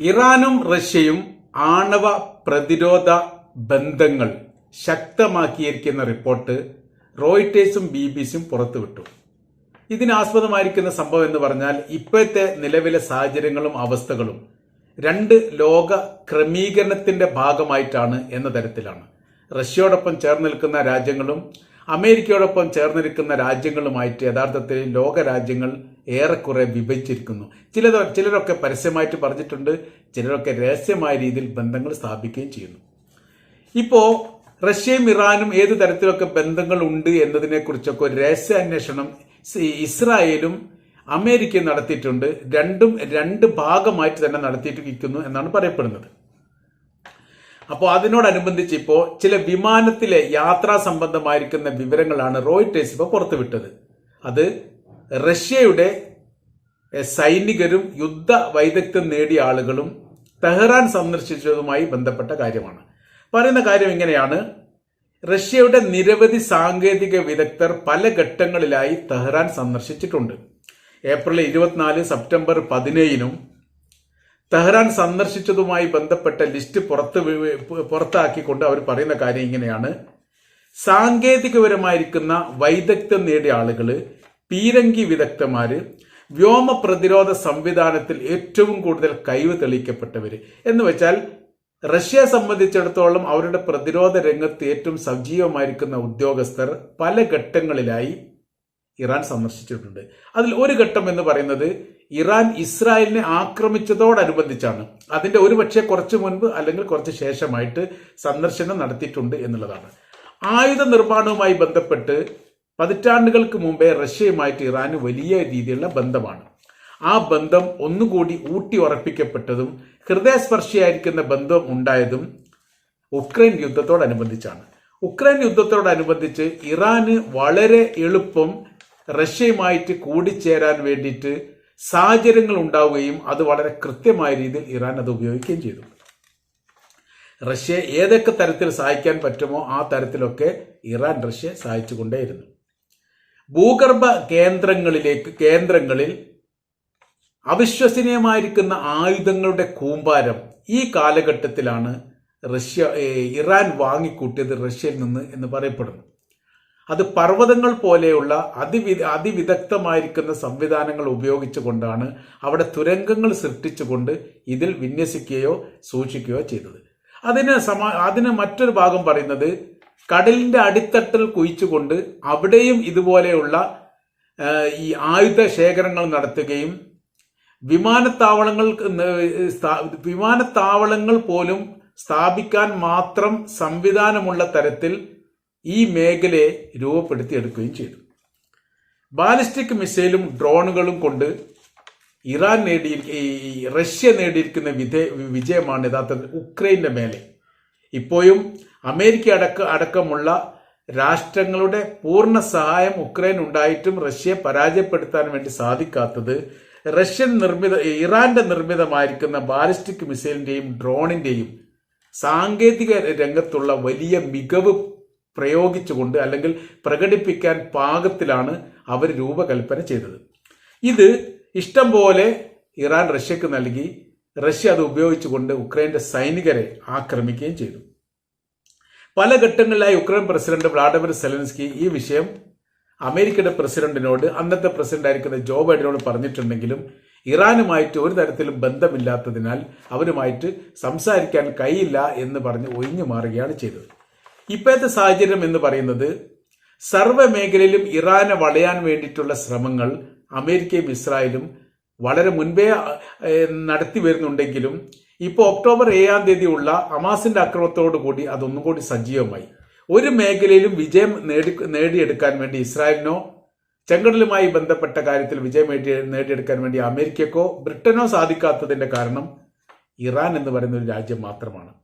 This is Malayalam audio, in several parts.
ഇറാനും റഷ്യയും ആണവ പ്രതിരോധ ബന്ധങ്ങൾ ശക്തമാക്കിയിരിക്കുന്ന റിപ്പോർട്ട് റോയിട്ടേഴ്സും ബി ബി സിയും പുറത്തുവിട്ടു ഇതിനാസ്പദമായിരിക്കുന്ന സംഭവം എന്ന് പറഞ്ഞാൽ ഇപ്പോഴത്തെ നിലവിലെ സാഹചര്യങ്ങളും അവസ്ഥകളും രണ്ട് ലോക ക്രമീകരണത്തിന്റെ ഭാഗമായിട്ടാണ് എന്ന തരത്തിലാണ്. റഷ്യയോടൊപ്പം ചേർന്ന് നിൽക്കുന്ന രാജ്യങ്ങളും അമേരിക്കയോടൊപ്പം ചേർന്നിരിക്കുന്ന രാജ്യങ്ങളുമായിട്ട് യഥാർത്ഥത്തിൽ ലോക രാജ്യങ്ങൾ ഏറെക്കുറെ വിഭജിച്ചിരിക്കുന്നു. ചിലത് ചിലരൊക്കെ പരസ്യമായിട്ട് പറഞ്ഞിട്ടുണ്ട് ചിലരൊക്കെ രഹസ്യമായ രീതിയിൽ ബന്ധങ്ങൾ സ്ഥാപിക്കുകയും ചെയ്യുന്നു. ഇപ്പോ റഷ്യയും ഇറാനും ഏത് തരത്തിലൊക്കെ ബന്ധങ്ങൾ ഉണ്ട് എന്നതിനെക്കുറിച്ചൊക്കെ ഒരു രഹസ്യ അന്വേഷണം ഇസ്രായേലും അമേരിക്കയും നടത്തിയിട്ടുണ്ട്. രണ്ടും രണ്ട് ഭാഗമായിട്ട് തന്നെ നടത്തിയിട്ടിരിക്കുന്നു എന്നാണ് പറയപ്പെടുന്നത്. അപ്പോൾ അതിനോടനുബന്ധിച്ച് ഇപ്പോൾ ചില വിമാനത്തിലെ യാത്രാ സംബന്ധമായിരിക്കുന്ന വിവരങ്ങളാണ് റോയിട്ടേഴ്സ് ഇപ്പോൾ പുറത്തുവിട്ടത്. അത് റഷ്യയുടെ സൈനികരും യുദ്ധ വൈദഗ്ധ്യം നേടിയ ആളുകളും തെഹ്റാൻ സന്ദർശിച്ചതുമായി ബന്ധപ്പെട്ട കാര്യമാണ്. പറയുന്ന കാര്യം ഇങ്ങനെയാണ്. റഷ്യയുടെ നിരവധി സാങ്കേതിക വിദഗ്ധർ പല ഘട്ടങ്ങളിലായി തെഹ്റാൻ സന്ദർശിച്ചിട്ടുണ്ട്. ഏപ്രിൽ ഇരുപത്തിനാല് സെപ്റ്റംബർ പതിനേഴിനും തെഹ്റാൻ സന്ദർശിച്ചതുമായി ബന്ധപ്പെട്ട ലിസ്റ്റ് പുറത്ത് പുറത്താക്കിക്കൊണ്ട് അവർ പറയുന്ന കാര്യം ഇങ്ങനെയാണ്. സാങ്കേതികപരമായിരിക്കുന്ന വൈദഗ്ധ്യം നേടിയ ആളുകൾ പീരങ്കി വിദഗ്ധന്മാര് വ്യോമ പ്രതിരോധ സംവിധാനത്തിൽ ഏറ്റവും കൂടുതൽ കഴിവ് തെളിയിക്കപ്പെട്ടവർ എന്ന് വെച്ചാൽ റഷ്യയെ സംബന്ധിച്ചിടത്തോളം അവരുടെ പ്രതിരോധ രംഗത്ത് ഏറ്റവും സജീവമായിരിക്കുന്ന ഉദ്യോഗസ്ഥർ പല ഘട്ടങ്ങളിലായി ഇറാൻ സന്ദർശിച്ചിട്ടുണ്ട്. അതിൽ ഒരു ഘട്ടം എന്ന് പറയുന്നത് ഇറാൻ ഇസ്രായേലിനെ ആക്രമിച്ചതോടനുബന്ധിച്ചാണ്. അതിന്റെ ഒരു പക്ഷേ കുറച്ച് മുൻപ് അല്ലെങ്കിൽ കുറച്ച് ശേഷമായിട്ട് സന്ദർശനം നടത്തിയിട്ടുണ്ട് എന്നുള്ളതാണ്. ആയുധ നിർമ്മാണവുമായി ബന്ധപ്പെട്ട് പതിറ്റാണ്ടുകൾക്ക് മുമ്പേ റഷ്യയുമായിട്ട് ഇറാന് വലിയ രീതിയിലുള്ള ബന്ധമാണ്. ആ ബന്ധം ഒന്നുകൂടി ഊട്ടി ഉറപ്പിക്കപ്പെട്ടതും ഹൃദയസ്പർശിയായിരിക്കുന്ന ബന്ധം ഉണ്ടായതും ഉക്രൈൻ യുദ്ധത്തോടനുബന്ധിച്ചാണ്. ഉക്രൈൻ യുദ്ധത്തോടനുബന്ധിച്ച് ഇറാന് വളരെ എളുപ്പം റഷ്യയുമായിട്ട് കൂടിച്ചേരാൻ വേണ്ടിയിട്ട് സാഹചര്യങ്ങൾ ഉണ്ടാവുകയും അത് വളരെ കൃത്യമായ രീതിയിൽ ഇറാൻ അത് ഉപയോഗിക്കുകയും ചെയ്തു. റഷ്യ ഏതൊക്കെ തരത്തിൽ സഹായിക്കാൻ പറ്റുമോ ആ തരത്തിലൊക്കെ ഇറാൻ റഷ്യ സഹായിച്ചുകൊണ്ടേയിരുന്നു. ഭൂഗർഭ കേന്ദ്രങ്ങളിലേക്ക് കേന്ദ്രങ്ങളിൽ അവിശ്വസനീയമായിരിക്കുന്ന ആയുധങ്ങളുടെ കൂമ്പാരം ഈ കാലഘട്ടത്തിലാണ് റഷ്യ ഇറാൻ വാങ്ങിക്കൂട്ടിയത് റഷ്യയിൽ നിന്ന് എന്ന് പറയപ്പെടുന്നു. അത് പർവതങ്ങൾ പോലെയുള്ള അതിവി അതിവിദഗ്ധമായിരിക്കുന്ന സംവിധാനങ്ങൾ ഉപയോഗിച്ചുകൊണ്ടാണ് അവിടെ തുരങ്കങ്ങൾ സൃഷ്ടിച്ചുകൊണ്ട് ഇതിൽ വിന്യസിക്കുകയോ സൂക്ഷിക്കുകയോ ചെയ്തത്. അതിന് സമാ അതിന് മറ്റൊരു ഭാഗം പറയുന്നത് കടലിന്റെ അടിത്തട്ടിൽ കുഴിച്ചുകൊണ്ട് അവിടെയും ഇതുപോലെയുള്ള ഈ ആയുധ ശേഖരങ്ങൾ നടത്തുകയും വിമാനത്താവളങ്ങൾ വിമാനത്താവളങ്ങൾ പോലും സ്ഥാപിക്കാൻ മാത്രം സംവിധാനമുള്ള തരത്തിൽ ഈ മേഖലയെ രൂപപ്പെടുത്തിയെടുക്കുകയും ചെയ്തു. ബാലിസ്റ്റിക് മിസൈലും ഡ്രോണുകളും കൊണ്ട് ഇറാൻ നേടിയി റഷ്യ നേടിയിരിക്കുന്ന വിധേ വിജയമാണ് യഥാർത്ഥത്തിൽ ഉക്രൈന്റെ മേലെ. ഇപ്പോഴും അമേരിക്ക അടക്ക അടക്കമുള്ള രാഷ്ട്രങ്ങളുടെ പൂർണ സഹായം ഉക്രൈൻ ഉണ്ടായിട്ടും റഷ്യയെ പരാജയപ്പെടുത്താൻ വേണ്ടി സാധിക്കാത്തത് റഷ്യൻ നിർമ്മിത ഇറാന്റെ നിർമ്മിതമായിരിക്കുന്ന ബാലിസ്റ്റിക് മിസൈലിന്റെയും ഡ്രോണിന്റെയും സാങ്കേതിക രംഗത്തുള്ള വലിയ മികവ് പ്രയോഗിച്ചുകൊണ്ട് അല്ലെങ്കിൽ പ്രകടിപ്പിക്കാൻ പാകത്തിലാണ് അവർ രൂപകൽപ്പന ചെയ്തത്. ഇത് ഇഷ്ടം പോലെ ഇറാൻ റഷ്യക്ക് നൽകി. റഷ്യ അത് ഉപയോഗിച്ചുകൊണ്ട് ഉക്രൈന്റെ സൈനികരെ ആക്രമിക്കുകയും ചെയ്തു. പല ഘട്ടങ്ങളിലായി ഉക്രൈൻ പ്രസിഡന്റ് വ്ളാഡിമിർ സെലൻസ്കി ഈ വിഷയം അമേരിക്കയുടെ പ്രസിഡന്റിനോട് അന്നത്തെ പ്രസിഡന്റ് ആയിരിക്കുന്ന ജോ ബൈഡനോട് പറഞ്ഞിട്ടുണ്ടെങ്കിലും ഇറാനുമായിട്ട് ഒരു തരത്തിലും ബന്ധമില്ലാത്തതിനാൽ അവരുമായിട്ട് സംസാരിക്കാൻ കഴിയില്ല എന്ന് പറഞ്ഞ് ഒഴിഞ്ഞു മാറുകയാണ് ചെയ്തത്. ഇപ്പോഴത്തെ സാഹചര്യം എന്ന് പറയുന്നത് സർവ മേഖലയിലും ഇറാനെ വളയാൻ വേണ്ടിയിട്ടുള്ള ശ്രമങ്ങൾ അമേരിക്കയും ഇസ്രായേലും വളരെ മുൻപേ നടത്തി വരുന്നുണ്ടെങ്കിലും ഇപ്പോൾ ഒക്ടോബർ ഏഴാം തീയതി ഉള്ള ഹമാസിന്റെ അക്രമത്തോടു കൂടി അതൊന്നും കൂടി സജീവമായി. ഒരു മേഖലയിലും വിജയം നേടി നേടിയെടുക്കാൻ വേണ്ടി ഇസ്രായേലിനോ ചെങ്കടലുമായി ബന്ധപ്പെട്ട കാര്യത്തിൽ വിജയം നേടിയെടുക്കാൻ വേണ്ടി അമേരിക്കക്കോ ബ്രിട്ടനോ സാധിക്കാത്തതിന്റെ കാരണം ഇറാൻ എന്ന് പറയുന്ന ഒരു രാജ്യം മാത്രമാണ്.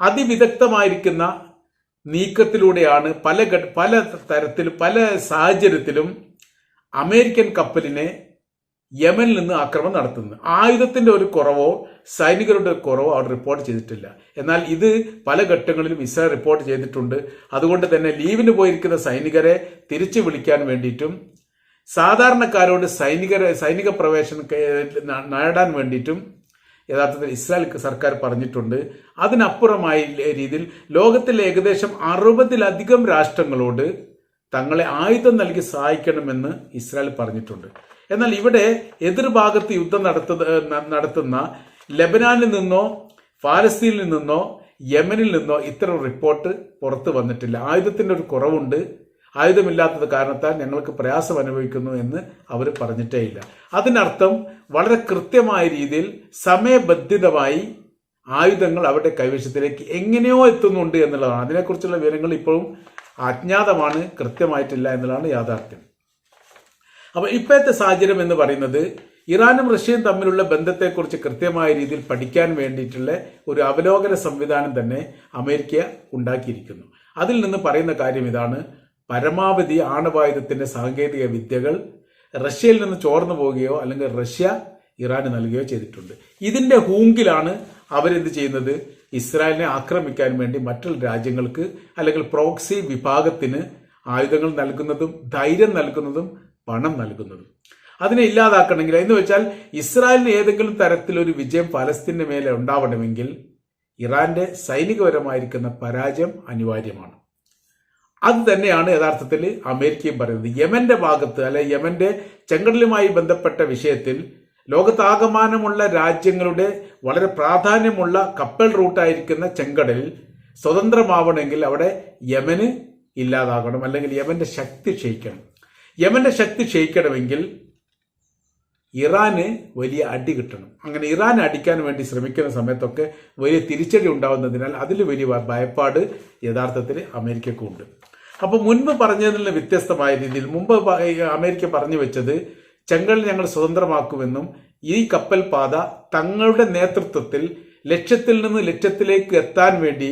അതിവിദഗ്ധമായിരിക്കുന്ന നീക്കത്തിലൂടെയാണ് പല പല തരത്തിലും പല സാഹചര്യത്തിലും അമേരിക്കൻ കപ്പലിനെ യമനിൽ നിന്ന് ആക്രമണം നടത്തുന്നത് ആയുധത്തിന്റെ ഒരു കുറവോ സൈനികരുടെ കുറവോ അവർ റിപ്പോർട്ട് ചെയ്തിട്ടില്ല. എന്നാൽ ഇത് പല ഘട്ടങ്ങളിലും ഇസ്രായേൽ റിപ്പോർട്ട് ചെയ്തിട്ടുണ്ട്. അതുകൊണ്ട് തന്നെ ലീവിന് പോയിരിക്കുന്ന സൈനികരെ തിരിച്ചു വിളിക്കാൻ വേണ്ടിയിട്ടും സാധാരണക്കാരോട് സൈനികരെ സൈനിക പ്രവേശനം നേടാൻ വേണ്ടിയിട്ടും യഥാർത്ഥത്തിൽ ഇസ്രായേൽ സർക്കാർ പറഞ്ഞിട്ടുണ്ട്. അതിനപ്പുറമായ രീതിയിൽ ലോകത്തിലെ ഏകദേശം അറുപതിലധികം രാഷ്ട്രങ്ങളോട് തങ്ങളെ ആയുധം നൽകി സഹായിക്കണമെന്ന് ഇസ്രായേൽ പറഞ്ഞിട്ടുണ്ട്. എന്നാൽ ഇവിടെ എതിർഭാഗത്ത് യുദ്ധം നടത്ത നടത്തുന്ന ലബനാനിൽ നിന്നോ ഫാലസ്തീനിൽ നിന്നോ യമനിൽ നിന്നോ ഇത്തരം റിപ്പോർട്ട് പുറത്തു വന്നിട്ടില്ല. ആയുധത്തിന്റെ ഒരു കുറവുണ്ട്. ആയുധമില്ലാത്തത് കാരണത്താൽ ഞങ്ങൾക്ക് പ്രയാസം അനുഭവിക്കുന്നു എന്ന് അവർ പറഞ്ഞിട്ടേ ഇല്ല. അതിനർത്ഥം വളരെ കൃത്യമായ രീതിയിൽ സമയബന്ധിതമായി ആയുധങ്ങൾ അവരുടെ കൈവശത്തിലേക്ക് എങ്ങനെയോ എത്തുന്നുണ്ട് എന്നുള്ളതാണ്. അതിനെക്കുറിച്ചുള്ള വിവരങ്ങൾ ഇപ്പോഴും അജ്ഞാതമാണ് കൃത്യമായിട്ടില്ല എന്നുള്ളതാണ് യാഥാർത്ഥ്യം. അപ്പോൾ ഇപ്പോഴത്തെ സാഹചര്യം എന്ന് പറയുന്നത് ഇറാനും റഷ്യയും തമ്മിലുള്ള ബന്ധത്തെക്കുറിച്ച് കൃത്യമായ രീതിയിൽ പഠിക്കാൻ വേണ്ടിയിട്ടുള്ള ഒരു അവലോകന സംവിധാനം തന്നെ അമേരിക്ക ഉണ്ടാക്കിയിരിക്കുന്നു. അതിൽ നിന്ന് പറയുന്ന കാര്യം ഇതാണ്. പരമാവധി ആണവായുധത്തിന്റെ സാങ്കേതിക വിദ്യകൾ റഷ്യയിൽ നിന്ന് ചോർന്നു പോവുകയോ അല്ലെങ്കിൽ റഷ്യ ഇറാന് നൽകുകയോ ചെയ്തിട്ടുണ്ട്. ഇതിന്റെ ഹൂങ്കിലാണ് അവരെന്ത് ചെയ്യുന്നത്? ഇസ്രായേലിനെ ആക്രമിക്കാൻ വേണ്ടി മറ്റുള്ള രാജ്യങ്ങൾക്ക് അല്ലെങ്കിൽ പ്രോക്സി വിഭാഗത്തിന് ആയുധങ്ങൾ നൽകുന്നതും ധൈര്യം നൽകുന്നതും പണം നൽകുന്നത്. അതിനെ ഇല്ലാതാക്കണമെങ്കിൽ എന്ന് വെച്ചാൽ ഇസ്രായേലിന് ഏതെങ്കിലും തരത്തിലൊരു വിജയം ഫലസ്തീന്റെ മേലെ ഉണ്ടാവണമെങ്കിൽ ഇറാന്റെ സൈനികപരമായിരിക്കുന്ന പരാജയം അനിവാര്യമാണ്. അത് തന്നെയാണ് യഥാർത്ഥത്തിൽ അമേരിക്കയും പറയുന്നത്. യമന്റെ ഭാഗത്ത് അല്ലെ യമന്റെ ചെങ്കടലുമായി ബന്ധപ്പെട്ട വിഷയത്തിൽ ലോകത്താകമാനമുള്ള രാജ്യങ്ങളുടെ വളരെ പ്രാധാന്യമുള്ള കപ്പൽ റൂട്ടായിരിക്കുന്ന ചെങ്കടലിൽ സ്വതന്ത്രമാവണമെങ്കിൽ അവിടെ യമന് ഇല്ലാതാകണം. അല്ലെങ്കിൽ യമന്റെ ശക്തി ക്ഷയിക്കണം. യമന്റെ ശക്തി ക്ഷയിക്കണമെങ്കിൽ ഇറാന് വലിയ അടി കിട്ടണം. അങ്ങനെ ഇറാൻ അടിക്കാൻ വേണ്ടി ശ്രമിക്കുന്ന സമയത്തൊക്കെ വലിയ തിരിച്ചടി ഉണ്ടാവുന്നതിനാൽ അതിൽ വലിയ ഭയപ്പാട് യഥാർത്ഥത്തിൽ അമേരിക്കക്കുണ്ട്. അപ്പോൾ മുൻപ് പറഞ്ഞതിൽ നിന്ന് വ്യത്യസ്തമായ രീതിയിൽ മുമ്പ് അമേരിക്ക പറഞ്ഞു വെച്ചത് ചെങ്കൽ ഞങ്ങൾ സ്വതന്ത്രമാക്കുമെന്നും ഈ കപ്പൽ പാത തങ്ങളുടെ നേതൃത്വത്തിൽ ലക്ഷ്യത്തിൽ നിന്ന് ലക്ഷ്യത്തിലേക്ക് എത്താൻ വേണ്ടി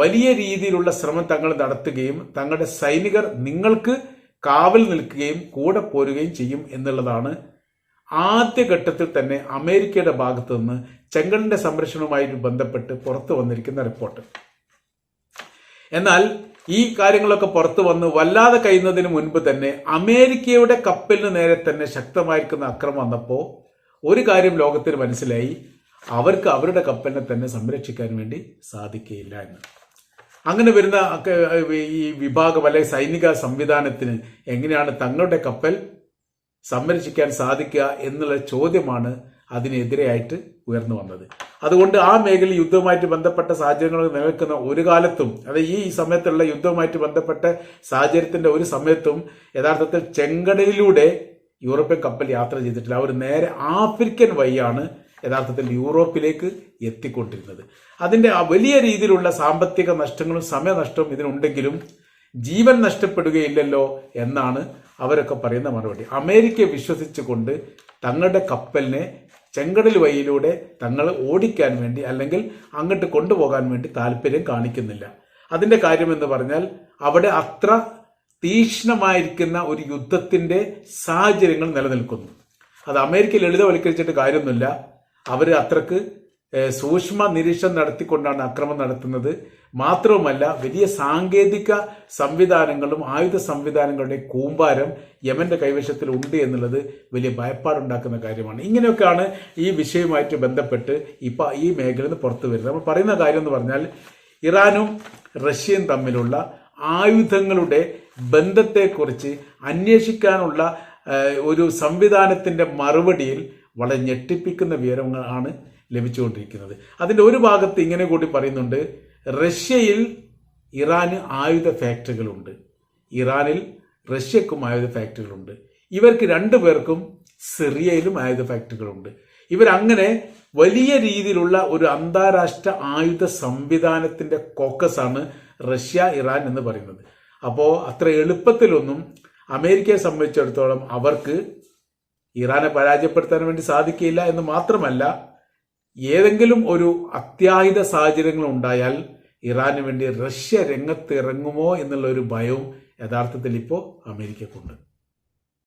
വലിയ രീതിയിലുള്ള ശ്രമം തങ്ങൾ നടത്തുകയും തങ്ങളുടെ സൈനികർ നിങ്ങൾക്ക് കാവൽ നിൽക്കുകയും കൂടെ പോരുകയും ചെയ്യും എന്നുള്ളതാണ് ആദ്യഘട്ടത്തിൽ തന്നെ അമേരിക്കയുടെ ഭാഗത്തു നിന്ന് ചെങ്കലിന്റെ സംരക്ഷണവുമായി ബന്ധപ്പെട്ട് പുറത്തു വന്നിരിക്കുന്ന റിപ്പോർട്ട്. എന്നാൽ ഈ കാര്യങ്ങളൊക്കെ പുറത്തു വന്ന് വല്ലാതെ കഴിയുന്നതിന് മുൻപ് തന്നെ അമേരിക്കയുടെ കപ്പലിന് നേരെ തന്നെ ശക്തമായിരിക്കുന്ന അക്രമം വന്നപ്പോൾ ഒരു കാര്യം ലോകത്തിന് മനസ്സിലായി. അവർക്ക് അവരുടെ കപ്പലിനെ തന്നെ സംരക്ഷിക്കാൻ വേണ്ടി സാധിക്കുകയില്ല എന്ന്. അങ്ങനെ വരുന്ന ഈ വിഭാഗം അല്ലെങ്കിൽ സൈനിക സംവിധാനത്തിന് എങ്ങനെയാണ് തങ്ങളുടെ കപ്പൽ സംരക്ഷിക്കാൻ സാധിക്കുക എന്നുള്ള ചോദ്യമാണ് അതിനെതിരെയായിട്ട് ഉയർന്നു വന്നത്. അതുകൊണ്ട് ആ മേഖലയിൽ യുദ്ധവുമായിട്ട് ബന്ധപ്പെട്ട സാഹചര്യങ്ങൾ നിലനിൽക്കുന്ന ഒരു കാലത്തും അത് ഈ സമയത്തുള്ള യുദ്ധവുമായിട്ട് ബന്ധപ്പെട്ട സാഹചര്യത്തിന്റെ ഒരു സമയത്തും യഥാർത്ഥത്തിൽ ചെങ്കടലിലൂടെ യൂറോപ്യൻ കപ്പൽ യാത്ര ചെയ്തിട്ടില്ല. അവർ നേരെ ആഫ്രിക്കൻ വഴിയാണ് യഥാർത്ഥത്തിൽ യൂറോപ്പിലേക്ക് എത്തിക്കൊണ്ടിരുന്നത്. അതിന്റെ വലിയ രീതിയിലുള്ള സാമ്പത്തിക നഷ്ടങ്ങളും സമയനഷ്ടവും ഇതിനുണ്ടെങ്കിലും ജീവൻ നഷ്ടപ്പെടുകയില്ലല്ലോ എന്നാണ് അവരൊക്കെ പറയുന്ന മറുപടി. അമേരിക്ക വിശ്വസിച്ചുകൊണ്ട് തങ്ങളുടെ കപ്പലിനെ ചെങ്കടൽ വഴിയിലൂടെ തങ്ങൾ ഓടിക്കാൻ വേണ്ടി അല്ലെങ്കിൽ അങ്ങോട്ട് കൊണ്ടുപോകാൻ വേണ്ടി താല്പര്യം കാണിക്കുന്നില്ല. അതിന്റെ കാര്യം എന്ന് പറഞ്ഞാൽ അവിടെ അത്ര തീക്ഷ്ണമായിരിക്കുന്ന ഒരു യുദ്ധത്തിന്റെ സാഹചര്യങ്ങൾ നിലനിൽക്കുന്നു. അത് അമേരിക്ക ലളിതവൽക്കരിച്ചിട്ട് കാര്യമൊന്നുമില്ല. അവർ അത്രയ്ക്ക് സൂക്ഷ്മ നിരീക്ഷണം നടത്തിക്കൊണ്ടാണ് അക്രമം നടത്തുന്നത്. മാത്രവുമല്ല വലിയ സാങ്കേതിക സംവിധാനങ്ങളും ആയുധ സംവിധാനങ്ങളുടെ കൂമ്പാരം യമന്റെ കൈവശത്തിൽ ഉണ്ട് എന്നുള്ളത് വലിയ ഭയപ്പാടുണ്ടാക്കുന്ന കാര്യമാണ്. ഇങ്ങനെയൊക്കെയാണ് ഈ വിഷയവുമായിട്ട് ബന്ധപ്പെട്ട് ഇപ്പൊ ഈ മേഖലയിൽ നിന്ന് പുറത്തു വരുന്നത്. നമ്മൾ പറയുന്ന കാര്യം എന്ന് പറഞ്ഞാൽ ഇറാനും റഷ്യയും തമ്മിലുള്ള ആയുധങ്ങളുടെ ബന്ധത്തെക്കുറിച്ച് അന്വേഷിക്കാനുള്ള ഒരു സംവിധാനത്തിന്റെ മറുപടിയിൽ വളരെ ഞെട്ടിപ്പിക്കുന്ന വിവരങ്ങളാണ് ലഭിച്ചുകൊണ്ടിരിക്കുന്നത്. അതിന്റെ ഒരു ഭാഗത്ത് ഇങ്ങനെ കൂടി പറയുന്നുണ്ട് റഷ്യയിൽ ഇറാന് ആയുധ ഫാക്ടറികളുണ്ട്. ഇറാനിൽ റഷ്യക്കും ആയുധ ഫാക്ടറികളുണ്ട്. ഇവർക്ക് രണ്ടു പേർക്കും സിറിയയിലും ആയുധ ഫാക്ടറികളുണ്ട്. ഇവരങ്ങനെ വലിയ രീതിയിലുള്ള ഒരു അന്താരാഷ്ട്ര ആയുധ സംവിധാനത്തിന്റെ കോക്കസാണ് റഷ്യ ഇറാൻ എന്ന് പറയുന്നത്. അപ്പോൾ അത്ര എളുപ്പത്തിലൊന്നും അമേരിക്കയെ സംബന്ധിച്ചിടത്തോളം അവർക്ക് ഇറാനെ പരാജയപ്പെടുത്താൻ വേണ്ടി സാധിക്കില്ല എന്ന് മാത്രമല്ല ഏതെങ്കിലും ഒരു അത്യാഹിത സാഹചര്യങ്ങൾ ഉണ്ടായാൽ ഇറാന് വേണ്ടി റഷ്യ രംഗത്ത് ഇറങ്ങുമോ എന്നുള്ള ഒരു ഭയവും യഥാർത്ഥത്തിൽ ഇപ്പോൾ അമേരിക്കക്കുണ്ട്.